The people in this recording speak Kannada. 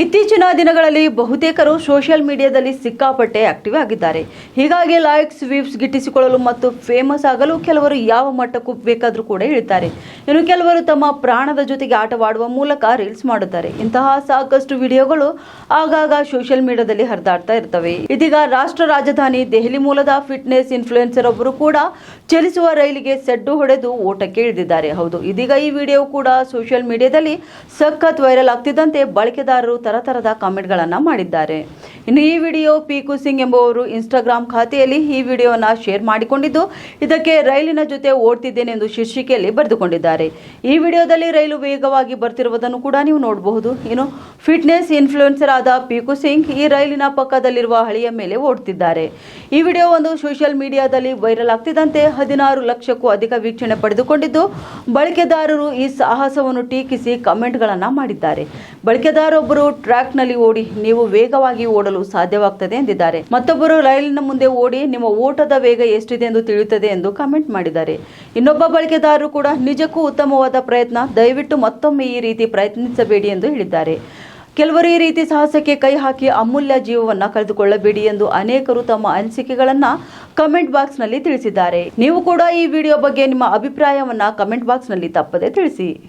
ಇತ್ತೀಚಿನ ದಿನಗಳಲ್ಲಿ ಬಹುತೇಕರು ಸೋಷಿಯಲ್ ಮೀಡಿಯಾದಲ್ಲಿ ಸಿಕ್ಕಾಪಟ್ಟೆ ಆಕ್ಟಿವ್ ಆಗಿದ್ದಾರೆ. ಹೀಗಾಗಿ ಲೈಕ್ಸ್, ವ್ಯೂಸ್ ಗಿಟ್ಟಿಸಿಕೊಳ್ಳಲು ಮತ್ತು ಫೇಮಸ್ ಆಗಲು ಕೆಲವರು ಯಾವ ಮಟ್ಟಕ್ಕೂ ಬೇಕಾದರೂ ಕೂಡ ಇಳಿತಾರೆ. ಇನ್ನು ಕೆಲವರು ತಮ್ಮ ಪ್ರಾಣದ ಜೊತೆಗೆ ಆಟವಾಡುವ ಮೂಲಕ ರೀಲ್ಸ್ ಮಾಡುತ್ತಾರೆ. ಇಂತಹ ಸಾಕಷ್ಟು ವಿಡಿಯೋಗಳು ಆಗಾಗ ಸೋಷಿಯಲ್ ಮೀಡಿಯಾದಲ್ಲಿ ಹರಿದಾಡ್ತಾ ಇರ್ತವೆ. ಇದೀಗ ರಾಷ್ಟ್ರ ರಾಜಧಾನಿ ದೆಹಲಿ ಮೂಲದ ಫಿಟ್ನೆಸ್ ಇನ್ಫ್ಲುಯೆನ್ಸರ್ ಒಬ್ಬರು ಕೂಡ ಚಲಿಸುವ ರೈಲಿಗೆ ಸೆಡ್ಡು ಹೊಡೆದು ಓಟಕ್ಕೆ ಇಳಿದಿದ್ದಾರೆ. ಹೌದು, ಇದೀಗ ಈ ವಿಡಿಯೋ ಕೂಡ ಸೋಷಿಯಲ್ ಮೀಡಿಯಾದಲ್ಲಿ ಸಖತ್ ವೈರಲ್ ಆಗ್ತಿದ್ದಂತೆ ಬಳಕೆದಾರರು ತರತರದ ಕಾಮೆಂಟ್ಗಳನ್ನು ಮಾಡಿದ್ದಾರೆ. ಇನ್ನು ಈ ವಿಡಿಯೋ ಪೀಕು ಸಿಂಗ್ ಎಂಬುವರು ಇನ್ಸ್ಟಾಗ್ರಾಮ್ ಖಾತೆಯಲ್ಲಿ ಈ ವಿಡಿಯೋನ ಶೇರ್ ಮಾಡಿಕೊಂಡಿದ್ದು, ಇದಕ್ಕೆ ರೈಲಿನ ಜೊತೆ ಓಡ್ತಿದ್ದೇನೆ ಎಂದು ಶೀರ್ಷಿಕೆಯಲ್ಲಿ ಬರೆದುಕೊಂಡಿದ್ದಾರೆ. ಈ ವಿಡಿಯೋದಲ್ಲಿ ರೈಲು ವೇಗವಾಗಿ ಬರ್ತಿರುವುದನ್ನು ಕೂಡ ನೀವು ನೋಡಬಹುದು. ಇನ್ನು ಫಿಟ್ನೆಸ್ ಇನ್ಫ್ಲೂಯೆನ್ಸರ್ ಆದ ಪೀಕು ಸಿಂಗ್ ಈ ರೈಲಿನ ಪಕ್ಕದಲ್ಲಿರುವ ಹಳಿಯ ಮೇಲೆ ಓಡ್ತಿದ್ದಾರೆ. ಈ ವಿಡಿಯೋ ಒಂದು ಸೋಷಿಯಲ್ ಮೀಡಿಯಾದಲ್ಲಿ ವೈರಲ್ ಆಗ್ತಿದ್ದಂತೆ ಹದಿನಾರು ಲಕ್ಷಕ್ಕೂ ಅಧಿಕ ವೀಕ್ಷಣೆ ಪಡೆದುಕೊಂಡಿದ್ದು, ಬಳಕೆದಾರರು ಈ ಸಾಹಸವನ್ನು ಟೀಕಿಸಿ ಕಮೆಂಟ್ಗಳನ್ನು ಮಾಡಿದ್ದಾರೆ. ಬಳಕೆದಾರೊಬ್ಬರು ಟ್ರ್ಯಾಕ್ನಲ್ಲಿ ಓಡಿ ನೀವು ವೇಗವಾಗಿ ಓಡಲು ಸಾಧ್ಯವಾಗ್ತದೆ ಎಂದಿದ್ದಾರೆ. ಮತ್ತೊಬ್ಬರು ರೈಲಿನ ಮುಂದೆ ಓಡಿ, ನಿಮ್ಮ ಓಟದ ವೇಗ ಎಷ್ಟಿದೆ ಎಂದು ತಿಳಿಯುತ್ತದೆ ಎಂದು ಕಮೆಂಟ್ ಮಾಡಿದ್ದಾರೆ. ಇನ್ನೊಬ್ಬ ಬಳಕೆದಾರರು ಕೂಡ ನಿಜಕ್ಕೂ ಉತ್ತಮವಾದ ಪ್ರಯತ್ನ, ದಯವಿಟ್ಟು ಮತ್ತೊಮ್ಮೆ ಈ ರೀತಿ ಪ್ರಯತ್ನಿಸಬೇಡಿ ಎಂದು ಹೇಳಿದ್ದಾರೆ. ಕೆಲವರು ಈ ರೀತಿ ಸಾಹಸಕ್ಕೆ ಕೈ ಹಾಕಿ ಅಮೂಲ್ಯ ಜೀವವನ್ನ ಕಳೆದುಕೊಳ್ಳಬೇಡಿ ಎಂದು ಅನೇಕರು ತಮ್ಮ ಅನಿಸಿಕೆಗಳನ್ನ ಕಮೆಂಟ್ ಬಾಕ್ಸ್ನಲ್ಲಿ ತಿಳಿಸಿದ್ದಾರೆ. ನೀವು ಕೂಡ ಈ ವಿಡಿಯೋ ಬಗ್ಗೆ ನಿಮ್ಮ ಅಭಿಪ್ರಾಯವನ್ನು ಕಮೆಂಟ್ ಬಾಕ್ಸ್ನಲ್ಲಿ ತಪ್ಪದೆ ತಿಳಿಸಿ.